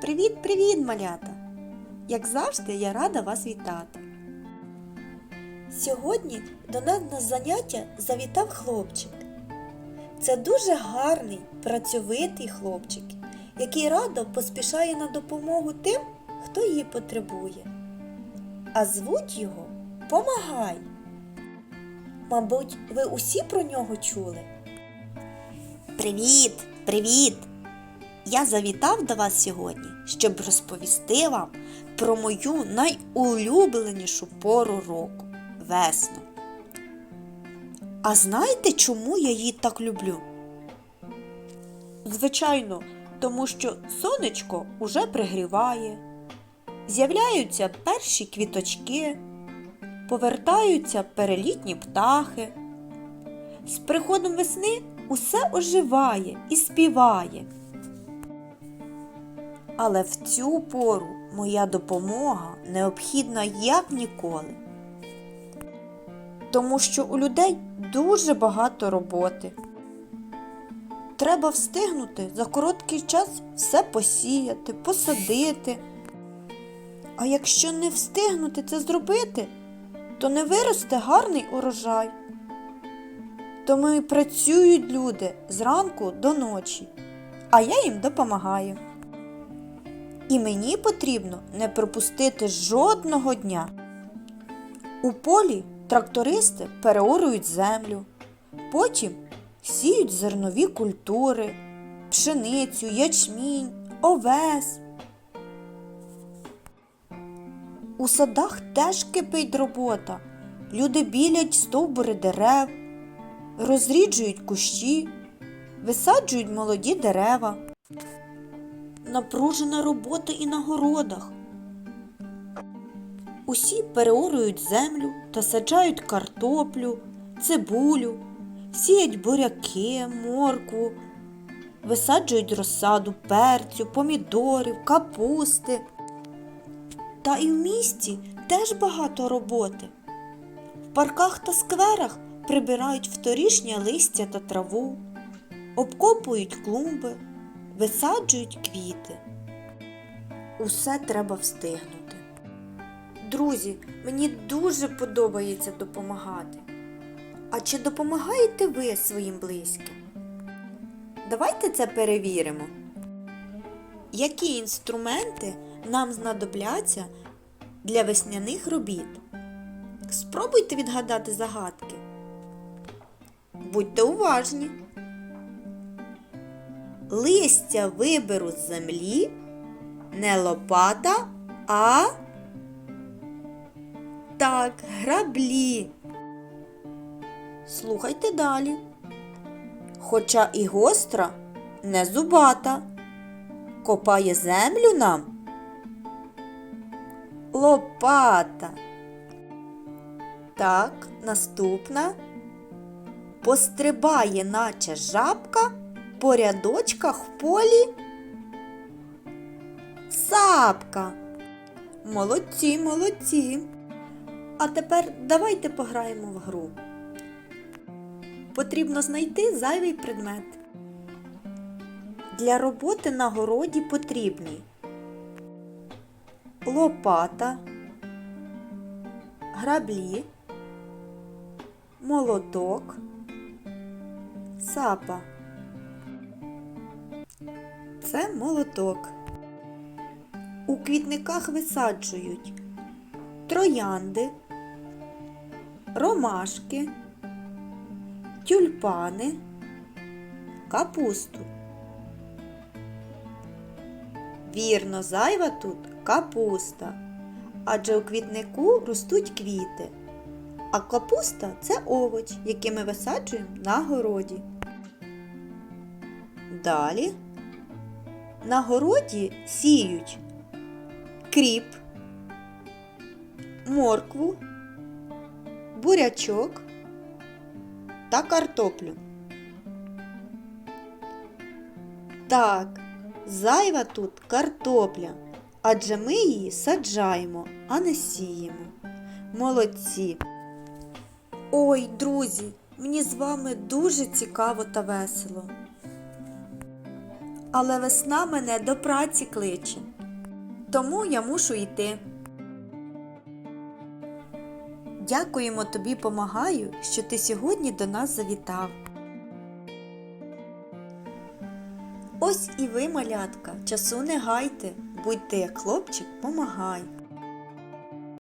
Привіт-привіт, малята! Як завжди, я рада вас вітати. Сьогодні до нас на заняття завітав хлопчик. Це дуже гарний, працьовитий хлопчик, який радо поспішає на допомогу тим, хто її потребує. А звуть його Помагай. Мабуть, ви усі про нього чули? Привіт, привіт! Я завітав до вас сьогодні, щоб розповісти вам про мою найулюбленішу пору року весну. А знаєте, чому я її так люблю? Звичайно, тому що сонечко уже пригріває, з'являються перші квіточки, повертаються перелітні птахи. З приходом весни усе оживає і співає. Але в цю пору моя допомога необхідна як ніколи. Тому що у людей дуже багато роботи. Треба встигнути за короткий час все посіяти, посадити. А якщо не встигнути це зробити, то не виросте гарний урожай. Тому і працюють люди зранку до ночі, а я їм допомагаю. І мені потрібно не пропустити жодного дня. У полі трактористи переорують землю, потім сіють зернові культури, пшеницю, ячмінь, овес. У садах теж кипить робота. Люди білять стовбури дерев, розріджують кущі, висаджують молоді дерева напружена робота і на городах. Усі переорують землю та саджають картоплю, цибулю, сіять буряки, моркву, висаджують розсаду перцю, помідорів, капусти. Та і в місті теж багато роботи. В парках та скверах прибирають вторішнє листя та траву, обкопують клумби висаджують квіти. Усе треба встигнути. Друзі, мені дуже подобається допомагати. А чи допомагаєте ви своїм близьким? Давайте це перевіримо. Які інструменти нам знадобляться для весняних робіт? Спробуйте відгадати загадки. Будьте уважні листя виберу з землі, не лопата, а так, граблі. Слухайте далі. Хоча і гостра, не зубата, копає землю нам. Лопата. Так, наступна. Пострибає, наче жабка по рядочках в полі сапка. Молодці, молодці. А тепер давайте пограємо в гру. Потрібно знайти зайвий предмет. Для роботи на городі потрібні лопата, граблі, молоток, сапа. Це молоток. У квітниках висаджують троянди, ромашки, тюльпани, капусту. Вірно, зайва тут капуста, адже у квітнику ростуть квіти, а капуста це овоч, який ми висаджуємо на городі. Далі на городі сіють кріп, моркву, бурячок та картоплю. Так, зайва тут картопля, адже ми її саджаємо, а не сіємо. Молодці. Ой, друзі, мені з вами дуже цікаво та весело. Але весна мене до праці кличе. Тому я мушу йти. Дякуємо тобі, помагаю, що ти сьогодні до нас завітав. Ось і ви, малятка, часу не гайте, будьте як хлопчик, помагай.